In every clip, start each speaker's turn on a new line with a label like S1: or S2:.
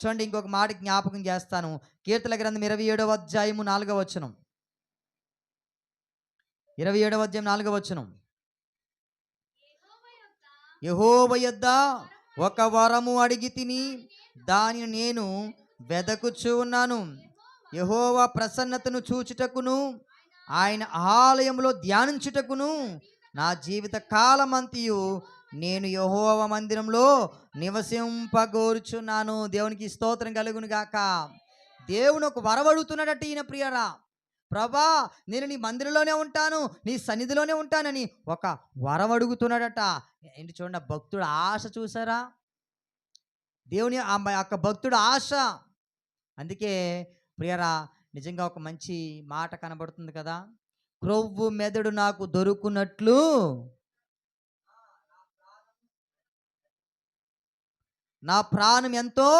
S1: చూడండి ఇంకొక మాట జ్ఞాపకం చేస్తాను. కీర్తన గ్రంథం ఇరవై ఏడవ అధ్యాయము నాలుగవ వచనం. ఇరవై ఏడవ అధ్యాయం నాలుగవ వచనం. యహోవ యొద్ద ఒక వరము అడిగి తిని దానిని నేను వెదకుచూ ఉన్నాను. యహోవ ప్రసన్నతను చూచుటకును ఆయన ఆలయంలో ధ్యానించుటకును నా జీవిత కాలమంతియు నేను యహోవ మందిరంలో నివసింపగోరుచున్నాను. దేవునికి స్తోత్రం కలుగును గాక. దేవుని ఒక వరవడుతున్నాడట ఈయన ప్రియరా. ప్రభా నేను నీ మందిరంలోనే ఉంటాను నీ సన్నిధిలోనే ఉంటానని ఒక వరం అడుగుతున్నాడట. ఏంటి చూడండి భక్తుడు ఆశ చూసారా? దేవుని ఆ యొక్క భక్తుడు ఆశ. అందుకే ప్రియరా నిజంగా ఒక మంచి మాట కనబడుతుంది కదా. క్రొవ్వు మెదడు నాకు దొరుకునట్లు నా ప్రాణం ఎంతో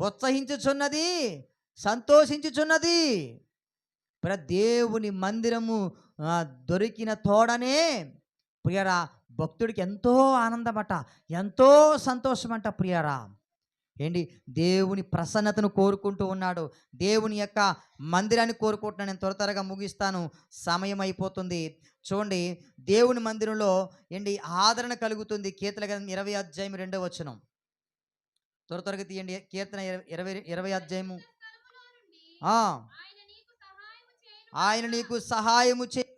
S1: ఉత్సహించుచున్నది సంతోషించుచున్నది. ప్ర దేవుని మందిరము దొరికిన తోడనే ప్రియరా భక్తుడికి ఎంతో ఆనందమట ఎంతో సంతోషమంట ప్రియరా. ఏంటి? దేవుని ప్రసన్నతను కోరుకుంటూ ఉన్నాడు. దేవుని యొక్క మందిరాన్ని కోరుకుంటున్నాను. నేను త్వర త్వరగా ముగిస్తాను. సమయం అయిపోతుంది. చూడండి దేవుని మందిరంలో ఏంటి? ఆదరణ కలుగుతుంది. కీర్తల గ్రంథం ఇరవై అధ్యాయం రెండవ వచనం. త్వర త్వరగా తీయండి. కీర్తన ఇరవై- ఇరవై ఇరవై అధ్యాయము. ఆయన నీకు సహాయము చే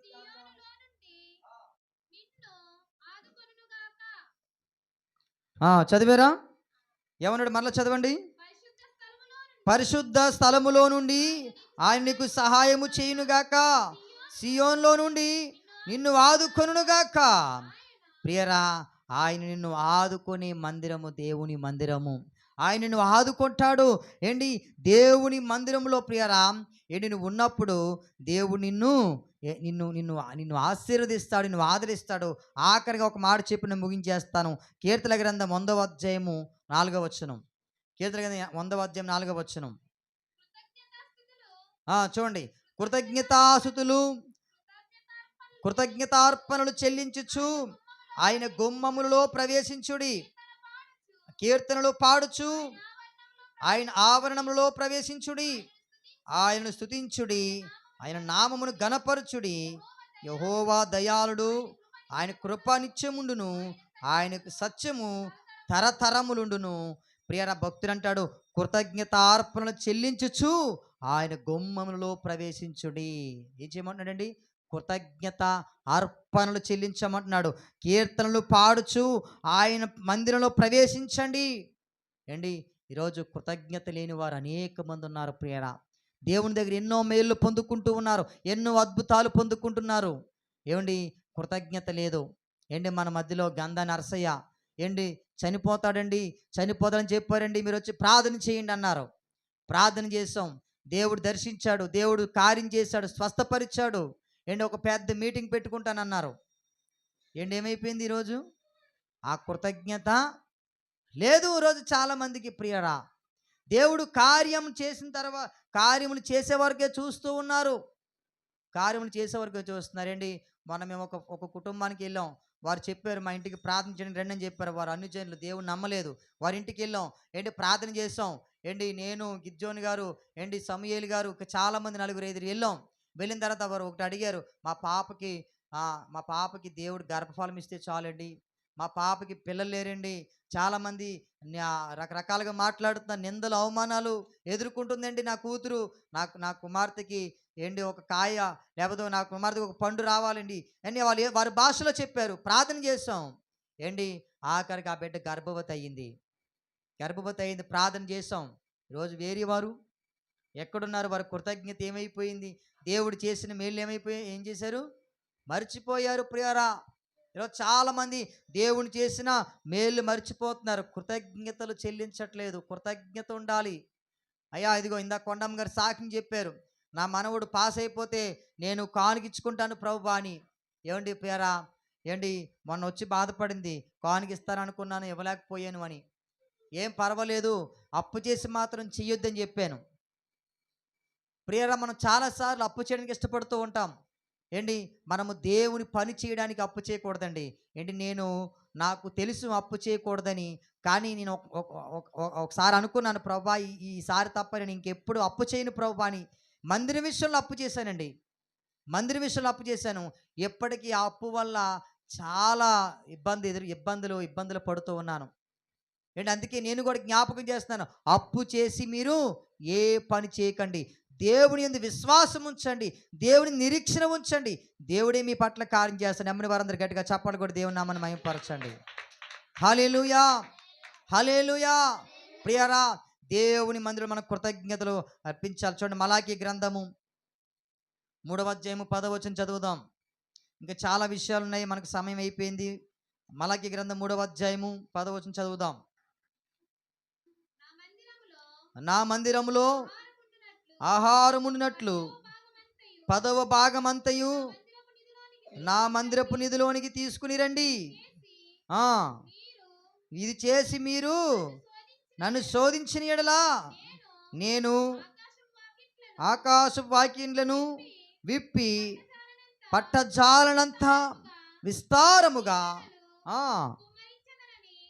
S1: ఆ, చదివారా? ఏమన్నాడు మరలా చదవండి. పరిశుద్ధ స్థలములో నుండి ఆయన నీకు సహాయము చేయునుగాక సియోన్లో నుండి నిన్ను ఆదుకొనుగాక ప్రియరా ఆయన నిన్ను ఆదుకునే మందిరము దేవుని మందిరము. ఆయన నిన్ను ఆదుకుంటాడు. ఏంటి? దేవుని మందిరంలో ప్రియరా ఏంటి? నువ్వు ఉన్నప్పుడు దేవుడు నిన్ను నిన్ను నిన్ను నిన్ను ఆశీర్వదిస్తాడు నిన్ను ఆదరిస్తాడు. ఆఖరిగా ఒక మాట చెప్పి నేను ముగించేస్తాను. కీర్తన గ్రంథం వందవ అధ్యాయము నాలుగవ వచనం. కీర్తన గ్రంథం వందవ అధ్యాయం నాలుగవ వచనం. చూడండి. కృతజ్ఞతాసుతులు కృతజ్ఞతార్పణలు చెల్లించుచు ఆయన గుమ్మములలో ప్రవేశించుడి. కీర్తనలు పాడుచు. ఆయన ఆవరణంలో ప్రవేశించుడి. ఆయనను స్తుతించుడి. ఆయన నామమును గణపరచుడి యహోవా దయాళుడు. ఆయన కృప నిత్యముండును. ఆయనకు సత్యము తరతరములుండును. ప్రియర భక్తుడు అంటాడు కృతజ్ఞతార్పణలు చెల్లించుచు ఆయన గుమ్మములలో ప్రవేశించుడి. ఏం చేయమంటున్నాడండి? కృతజ్ఞత అర్పణలు చెల్లించమంటున్నాడు. కీర్తనలు పాడుచు ఆయన మందిరంలో ప్రవేశించండి. ఏండి ఈరోజు కృతజ్ఞత లేని వారు అనేక మంది ఉన్నారు ప్రియరా. దేవుని దగ్గర ఎన్నో మేళ్ళు పొందుకుంటూ ఉన్నారు. ఎన్నో అద్భుతాలు పొందుకుంటున్నారు. ఏమండి కృతజ్ఞత లేదు. ఏంటి? మన మధ్యలో గంధ నరసయ్య. ఏంటి? చనిపోతాడండి. చనిపోతాడని చెప్పారండి. మీరు వచ్చి ప్రార్థన చేయండి అన్నారు. ప్రార్థన చేసాం దేవుడు దర్శించాడు. దేవుడు కార్యం చేశాడు. స్వస్థపరిచాడు. ఏంటి ఒక పెద్ద మీటింగ్ పెట్టుకుంటానన్నారు. ఏంటి ఏమైపోయింది ఈరోజు? ఆ కృతజ్ఞత లేదు ఈరోజు చాలామందికి ప్రియరా దేవుడు కార్యం చేసిన తర్వాత కార్యములు చేసే వరకే చూస్తూ ఉన్నారు. కార్యములు చేసే వరకే చూస్తున్నారండి మనం మేము ఒక ఒక కుటుంబానికి వెళ్ళాం. వారు చెప్పారు మా ఇంటికి ప్రార్థన చేయండి రండి అని చెప్పారు. వారు అన్ని జనులు దేవుడు నమ్మలేదు. వారి ఇంటికి వెళ్ళాం. ఏంటి? ప్రార్థన చేసాం ఏంటి? నేను గిజ్జోని గారు ఏంటి? సమయేలు గారు చాలామంది నలుగురు ఐదుగురు వెళ్ళాం. వెళ్ళిన తర్వాత వారు ఒకటి అడిగారు మా పాపకి మా పాపకి దేవుడు గర్భఫలం ఇస్తే చాలండి. మా పాపకి పిల్లలు లేరండి. చాలామంది రకరకాలుగా మాట్లాడుతున్న నిందలు అవమానాలు ఎదుర్కొంటుందండి నా కూతురు. నాకు నా కుమార్తెకి ఏంటి ఒక కాయ లేకపోతే నా కుమార్తెకి ఒక పండు రావాలండి అని వాళ్ళు వారి భాషలో చెప్పారు. ప్రార్థన చేస్తాం ఏంటి? ఆఖరికి ఆ బిడ్డ గర్భవతి అయ్యింది గర్భవతి అయింది. ప్రార్థన చేసాం ఈరోజు వేరే వారు ఎక్కడున్నారు? వారి కృతజ్ఞత ఏమైపోయింది? దేవుడు చేసిన మేలు ఏమైపోయి ఏం చేశారు? మర్చిపోయారు ప్రియరా? ఈరోజు చాలామంది దేవుని చేసిన మేలు మర్చిపోతున్నారు. కృతజ్ఞతలు చెల్లించట్లేదు. కృతజ్ఞత ఉండాలి. అయ్యా ఇదిగో ఇందా కొండమ్మ గారు సాకిని చెప్పారు. నా మనవడు పాస్ అయిపోతే నేను కానుకిచ్చుకుంటాను ప్రభు అని. ఏమండి పేరా ఏంటి? మొన్న వచ్చి బాధపడింది. కానుకిస్తాననుకున్నాను ఇవ్వలేకపోయాను అని. ఏం పర్వాలేదు. అప్పు చేసి మాత్రం చెయ్యొద్దని చెప్పాను. ప్రియరా మనం చాలాసార్లు అప్పు చేయడానికి ఇష్టపడుతూ ఉంటాం. ఏంటి? మనము దేవుని పని చేయడానికి అప్పు చేయకూడదండి. ఏంటి? నేను నాకు తెలుసు అప్పు చేయకూడదని. కానీ నేను ఒకసారి అనుకున్నాను ప్రభా ఈ- ఈసారి తప్ప నేను ఇంకెప్పుడు అప్పు చేయను ప్రభా అని. మందిర విషయంలో అప్పు చేశానండి. మందిర విషయంలో అప్పు చేశాను. ఎప్పటికీ ఆ అప్పు వల్ల చాలా ఇబ్బంది ఎదురు ఇబ్బందులు ఇబ్బందులు పడుతూ ఉన్నాను. ఏంటి? అందుకే నేను కూడా జ్ఞాపకం చేస్తున్నాను. అప్పు చేసి మీరు ఏ పని చేయకండి. దేవుని ఎందు విశ్వాసం ఉంచండి. దేవుని నిరీక్షణ ఉంచండి. దేవుడే మీ పట్ల కార్యం చేస్తాడు. నమ్మని వారందరూ గట్టిగా చెప్పాలి కూడా దేవుని నామని మయంపరచండి హలేలుయా హలేలుయా ప్రియరా దేవుని మందిరం మన కృతజ్ఞతలు అర్పించాలి. చూడండి మలాకి గ్రంథము మూడవ అధ్యాయము పదవచనం చదువుదాం. ఇంకా చాలా విషయాలు ఉన్నాయి. మనకు సమయం అయిపోయింది. మలాకి గ్రంథం మూడవ అధ్యాయము పదవచనం చదువుదాం. నా మందిరములో ఆహారమున్నట్లు పదవ భాగమంతయు నా మందిరపు నిధిలోనికి తీసుకుని రండి. ఇది చేసి మీరు నన్ను శోధించిన ఎడలా నేను ఆకాశ వాక్యంలను విప్పి పట్టజాలనంత విస్తారముగా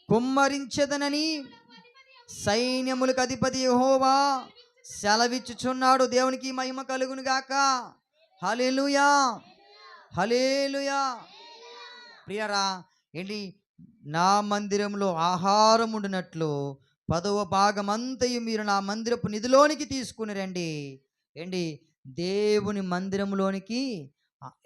S1: కుమ్మరించదనని సైన్యములకు అధిపతి హోవా సెలవిచ్చుచున్నాడు దేవునికి మహిమ కలుగును గాక హలేలుయా హలేలుయా ప్రియరా ఏంటి? నా మందిరంలో ఆహారం ఉండినట్లు పదవ భాగం అంతయు మీరు నా మందిరపు నిధిలోనికి తీసుకుని రండి. ఏంటి? దేవుని మందిరంలోనికి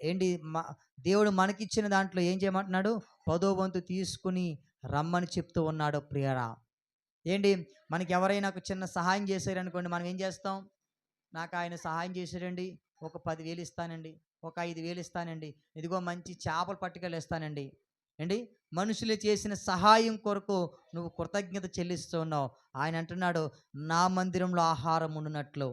S1: ఏంటి? మ- దేవుడు మనకిచ్చిన దాంట్లో ఏం చేయమంటున్నాడు? పదో వంతు తీసుకుని రమ్మని చెప్తూ ఉన్నాడు ప్రియరా. ఏంటి? మనకి ఎవరైనా ఒక చిన్న సహాయం చేశారనుకోండి మనం ఏం చేస్తాం? నాకు ఆయన సహాయం చేశారండి ఒక పదివేలు ఇస్తానండి ఒక ఐదు వేలు ఇస్తానండి ఇదిగో మంచి చేపలు పట్టుకెళ్ళేస్తానండి ఏంటి? మనుషులు చేసిన సహాయం కొరకు నువ్వు కృతజ్ఞత చెల్లిస్తున్నావు ఆయన అంటున్నాడు నా మందిరంలో ఆహారం ఉండినట్లు.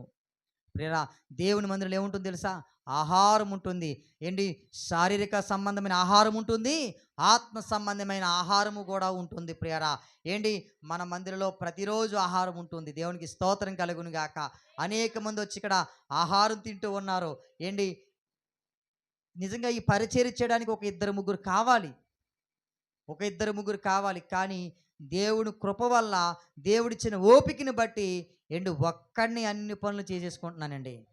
S1: ప్రేరా దేవుని మందిరంలో ఏముంటుంది తెలుసా? ఆహారం ఉంటుంది. ఏంటి? శారీరక సంబంధమైన ఆహారం ఉంటుంది ఆత్మ సంబంధమైన ఆహారము కూడా ఉంటుంది ప్రియరా. ఏంటి? మన మందిరంలో ప్రతిరోజు ఆహారం ఉంటుంది. దేవునికి స్తోత్రం కలుగును గాక. అనేక మంది వచ్చి ఇక్కడ ఆహారం తింటూ ఉన్నారు. ఏంటి? నిజంగా ఈ పరిచయం చేయడానికి ఒక ఇద్దరు ముగ్గురు కావాలి. ఒక ఇద్దరు ముగ్గురు కావాలి. కానీ దేవుని కృప వల్ల దేవుడిచ్చిన ఓపికని బట్టి ఏంటి? ఒక్కడిని అన్ని పనులు చేసేసుకుంటున్నానండి.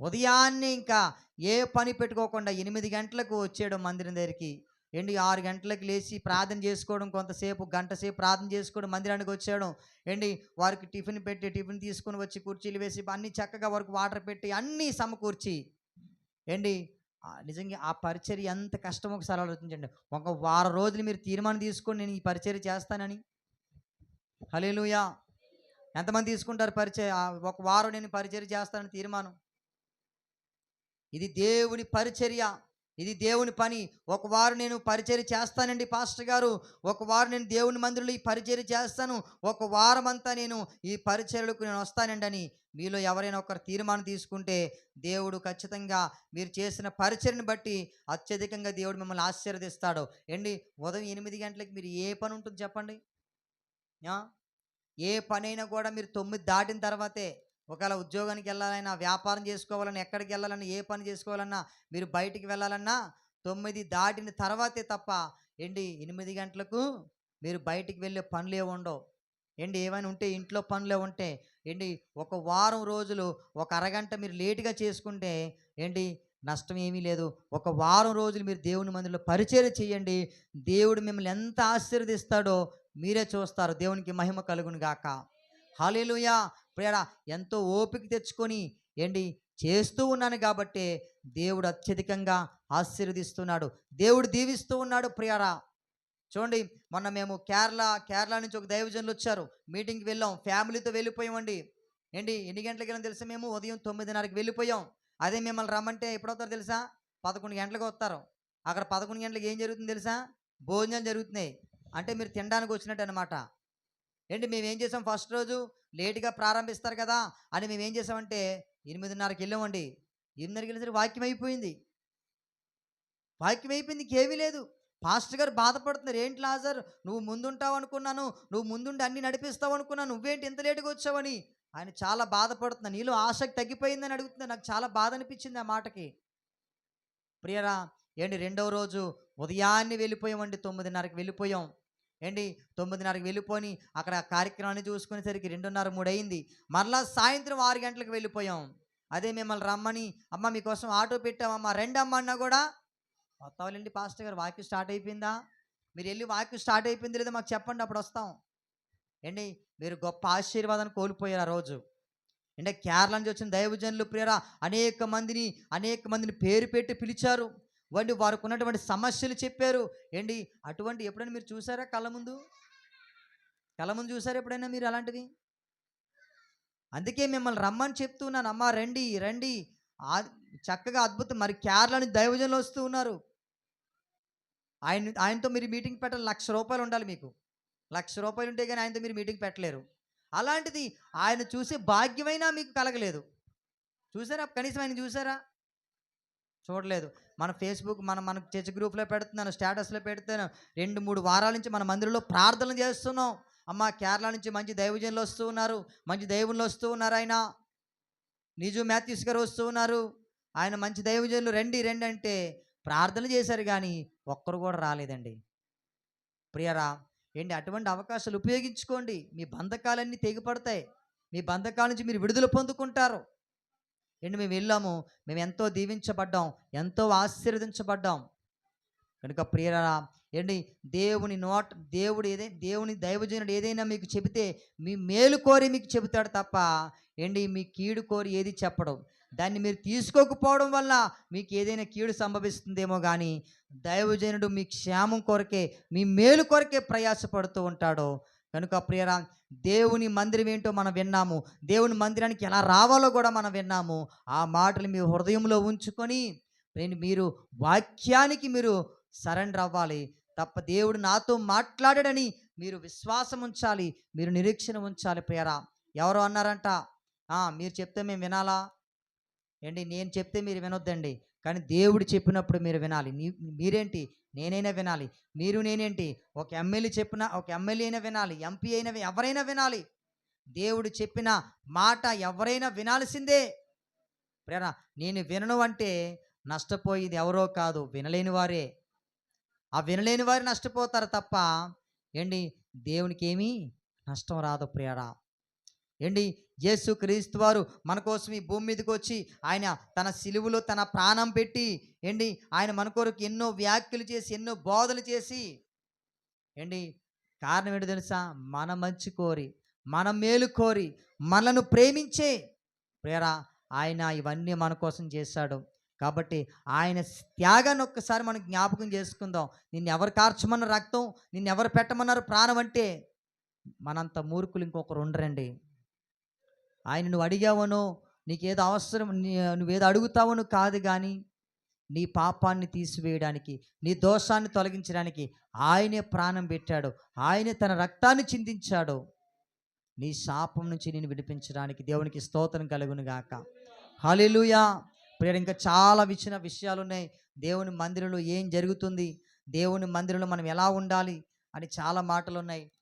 S1: ఉదయాన్నే ఇంకా ఏ పని పెట్టుకోకుండా ఎనిమిది గంటలకు వచ్చేయడం మందిరం దగ్గరికి. ఏంటి ఆరు గంటలకు లేచి ప్రార్థన చేసుకోవడం కొంతసేపు గంట సేపు ప్రార్థన చేసుకోవడం మందిరానికి వచ్చేయడం ఏంటి వారికి టిఫిన్ పెట్టి టిఫిన్ తీసుకొని వచ్చి కుర్చీలు వేసి అన్ని చక్కగా వారికి వాటర్ పెట్టి అన్నీ సమకూర్చి ఏంటి నిజంగా ఆ పరిచర్య ఎంత కష్టమో ఒకసారి ఆలోచించండి. ఒక వారం రోజులు మీరు తీర్మానం తీసుకొని నేను ఈ పరిచర్య చేస్తానని. హలేలుయా ఎంతమంది తీసుకుంటారు పరిచయ ఒక వారం నేను పరిచర్య చేస్తానని తీర్మానం. ఇది దేవుని పరిచర్య. ఇది దేవుని పని. ఒక వారు నేను పరిచయం చేస్తానండి పాస్టర్ గారు. ఒకవారం నేను దేవుని మందిరంలో ఈ పరిచయం చేస్తాను. ఒక వారం అంతా నేను ఈ పరిచయలకు నేను వస్తానండి అని మీలో ఎవరైనా ఒకరు తీర్మానం తీసుకుంటే దేవుడు ఖచ్చితంగా మీరు చేసిన పరిచయను బట్టి అత్యధికంగా దేవుడు మిమ్మల్ని ఆశీర్వదిస్తాడు. ఏంటి ఉదయం ఎనిమిది గంటలకు మీరు ఏ పని ఉంటుంది చెప్పండి? ఏ పనైనా కూడా మీరు తొమ్మిది దాటిన తర్వాతే ఒకవేళ ఉద్యోగానికి వెళ్ళాలన్నా వ్యాపారం చేసుకోవాలన్నా ఎక్కడికి వెళ్ళాలన్నా ఏ పని చేసుకోవాలన్నా మీరు బయటికి వెళ్ళాలన్నా తొమ్మిది దాటిన తర్వాతే తప్ప ఏంటి ఎనిమిది గంటలకు మీరు బయటికి వెళ్ళే పనులే ఉండవు. ఏంటి ఏమైనా ఉంటే ఇంట్లో పనులే ఉంటే ఏంటి ఒక వారం రోజులు ఒక అరగంట మీరు లేటుగా చేసుకుంటే ఏంటి నష్టం ఏమీ లేదు. ఒక వారం రోజులు మీరు దేవుని మందిలో పరిచయం చేయండి. దేవుడు మిమ్మల్ని ఎంత ఆశీర్వదిస్తాడో మీరే చూస్తారు. దేవునికి మహిమ కలుగును గాక. హాలేలుయా ప్రియరా ఎంతో ఓపిక తెచ్చుకొని ఏంటి చేస్తూ ఉన్నాను కాబట్టే దేవుడు అత్యధికంగా ఆశీర్వదిస్తున్నాడు. దేవుడు దీవిస్తూ ఉన్నాడు ప్రియరా. చూడండి మొన్న మేము కేరళ కేరళ నుంచి ఒక దైవజనులు వచ్చారు. మీటింగ్కి వెళ్ళాం. ఫ్యామిలీతో వెళ్ళిపోయామండి. ఏంటి ఎన్ని గంటలకు వెళ్ళాం తెలుసా మేము? ఉదయం తొమ్మిదిన్నరకి వెళ్ళిపోయాం. అదే మిమ్మల్ని రమ్మంటే ఎప్పుడవుతారు తెలుసా? పదకొండు గంటలకు వస్తారు. అక్కడ పదకొండు గంటలకు ఏం జరుగుతుంది తెలుసా? భోజనాలు జరుగుతున్నాయి. అంటే మీరు తినడానికి వచ్చినట్టు అనమాట ఏంటి మేము ఏం చేసాం ఫస్ట్ రోజు? లేటుగా ప్రారంభిస్తారు కదా అని మేము ఏం చేసామంటే ఎనిమిదిన్నరకి వెళ్ళామండి. ఎనిమిదిన్నరకి వెళ్ళేసరికి వాక్యం అయిపోయింది. వాక్యం అయిపోయింది ఇంకేమీ లేదు. పాస్టర్ గారు బాధపడుతున్నారు ఏంటి లాజర్? నువ్వు ముందుంటావు అనుకున్నాను నువ్వు ముందుండి అన్ని నడిపిస్తావు అనుకున్నాను నువ్వేంటి ఇంత లేటుగా వచ్చావని? ఆయన చాలా బాధపడుతున్నా నీలో ఆసక్తి తగ్గిపోయిందని అడుగుతున్నా నాకు చాలా బాధ అనిపించింది ఆ మాటకి. ప్రియరా ఏంటి రెండవ రోజు ఉదయాన్నే వెళ్ళిపోయామండి తొమ్మిదిన్నరకి వెళ్ళిపోయాం. ఏంటి? తొమ్మిదిన్నరకి వెళ్ళిపోయి అక్కడ కార్యక్రమాన్ని చూసుకునేసరికి రెండున్నర మూడు అయింది మరలా సాయంత్రం ఆరు గంటలకు వెళ్ళిపోయాం. అదే మిమ్మల్ని రమ్మని అమ్మ మీకోసం ఆటో పెట్టామమ్మ రెండు అమ్మ అన్నా కూడా వస్తావాలండి పాస్టర్ గారు? వాక్యం స్టార్ట్ అయిపోయిందా? మీరు వెళ్ళి వాక్యం స్టార్ట్ అయిపోయింది లేదా మాకు చెప్పండి అప్పుడు వస్తాం. ఏంటి? మీరు గొప్ప ఆశీర్వాదాన్ని కోల్పోయారు ఆ రోజు. అంటే కేరళ నుంచి వచ్చిన దైవజనులు ప్రియరా అనేక మందిని అనేక మందిని పేరు పెట్టి పిలిచారు. వంటి వారికి ఉన్నటువంటి సమస్యలు చెప్పారు. ఏంటి? అటువంటి ఎప్పుడైనా మీరు చూసారా కళ్ళ ముందు? కళ్ళ ముందు చూసారా ఎప్పుడైనా మీరు అలాంటివి? అందుకే మిమ్మల్ని రమ్మని చెప్తున్నాను. అమ్మా రండి రండి. చక్కగా అద్భుతం. మరి కేరళ దైవజనులు వస్తూ ఉన్నారు. ఆయన ఆయనతో మీరు మీటింగ్ పెట్టాలి. లక్ష రూపాయలు ఉండాలి మీకు. లక్ష రూపాయలు ఉంటే కానీ ఆయనతో మీరు మీటింగ్ పెట్టలేరు. అలాంటిది ఆయన చూసే భాగ్యమైనా మీకు కలగలేదు. చూసారా? కనీసం ఆయన చూసారా? చూడలేదు. మన ఫేస్బుక్ మన మన చర్చ్ గ్రూప్లో పెడుతున్నాను స్టేటస్లో పెడుతున్నాను. రెండు మూడు వారాల నుంచి మన మందిరంలో ప్రార్థనలు చేస్తున్నాం. అమ్మ కేరళ నుంచి మంచి దైవజనులు వస్తూ ఉన్నారు. మంచి దైవులు వస్తూ ఉన్నారు ఆయన. నిజు మ్యాథ్యూస్ గారు వస్తూ ఉన్నారు. ఆయన మంచి దైవజనులు రండి రండి అంటే ప్రార్థన చేశారు కానీ ఒక్కరు కూడా రాలేదండి. ప్రియరా ఏంటి అటువంటి అవకాశాలు ఉపయోగించుకోండి. మీ బంధకాలన్నీ తెగిపడతాయి. మీ బంధకాల నుంచి మీరు విడుదల పొందుకుంటారు. ఏంటి మేము వెళ్ళాము మేము ఎంతో దీవించబడ్డాం ఎంతో ఆశీర్వదించబడ్డాం. కనుక ప్రియరా ఏంటి దేవుని నోట దేవుడు ఏదై దేవుని దైవజనుడు ఏదైనా మీకు చెబితే మీ మేలు కోరి మీకు చెబుతాడు తప్ప ఏంటి మీ కీడు కోరి ఏది చెప్పడం. దాన్ని మీరు తీసుకోకపోవడం వల్ల మీకు ఏదైనా కీడు సంభవిస్తుందేమో కానీ దైవజనుడు మీ క్షేమం కొరకే మీ మేలు కొరకే ప్రయాసపడుతూ ఉంటాడు. కనుక ప్రియరా దేవుని మందిరం ఏంటో మనం విన్నాము. దేవుని మందిరానికి ఎలా రావాలో కూడా మనం విన్నాము. ఆ మాటలు మీ హృదయంలో ఉంచుకొని మీరు వాక్యానికి మీరు సరెండర్ అవ్వాలి. తప్ప దేవుడు నాతో మాట్లాడాడని మీరు విశ్వాసం ఉంచాలి. మీరు నిరీక్షణ ఉంచాలి ప్రియరా ఎవరు అన్నారంట మీరు చెప్తే మేము వినాలా? ఏంటి? నేను చెప్తే మీరు వినొద్దండి. కానీ దేవుడు చెప్పినప్పుడు మీరు వినాలి. మీరేంటి? నేనైనా వినాలి. మీరు నేనేంటి? ఒక ఎమ్మెల్యే చెప్పిన ఒక ఎమ్మెల్యే అయినా వినాలి. ఎంపీ అయినా ఎవరైనా వినాలి. దేవుడు చెప్పిన మాట ఎవరైనా వినాల్సిందే. ప్రేరా నేను వినను అంటే నష్టపోయేది ఎవరో కాదు వినలేని వారే. ఆ వినలేని వారు నష్టపోతారు తప్ప ఏంటి? దేవునికి ఏమీ నష్టం రాదు ప్రియరా ఏంటి? యేసు క్రీస్తు వారు మన కోసం ఈ భూమి మీదకి వచ్చి ఆయన తన సిలువులో తన ప్రాణం పెట్టి ఏంటి? ఆయన మన కొరకు ఎన్నో వ్యాఖ్యలు చేసి ఎన్నో బోధలు చేసి ఏంటి? కారణం ఏంటో తెలుసా? మన మంచి కోరి మన మేలు కోరి మనను ప్రేమించే ప్రేరా ఆయన ఇవన్నీ మన కోసం చేశాడు. కాబట్టి ఆయన త్యాగాన్ని ఒక్కసారి మనం జ్ఞాపకం చేసుకుందాం. నిన్ను ఎవరు కార్చమన్న రక్తం? నిన్ను ఎవరు పెట్టమన్నారు ప్రాణం అంటే మనంత మూర్ఖులు ఇంకొకరు ఉండరండి. ఆయన నువ్వు అడిగావనో నీకేదో అవసరం నీ- నువ్వేదో అడుగుతావనో కాదు కానీ నీ పాపాన్ని తీసివేయడానికి నీ దోషాన్ని తొలగించడానికి ఆయనే ప్రాణం పెట్టాడు. ఆయనే తన రక్తాన్ని చిందించాడు. నీ శాపం నుంచి నేను విడిపించడానికి దేవునికి స్తోత్రం కలుగును గాక. హలిలుయా ప్రియుడు ఇంకా చాలా విచిన విషయాలు ఉన్నాయి దేవుని మందిరంలో ఏం జరుగుతుంది? దేవుని మందిరంలో మనం ఎలా ఉండాలి? అని చాలా మాటలు ఉన్నాయి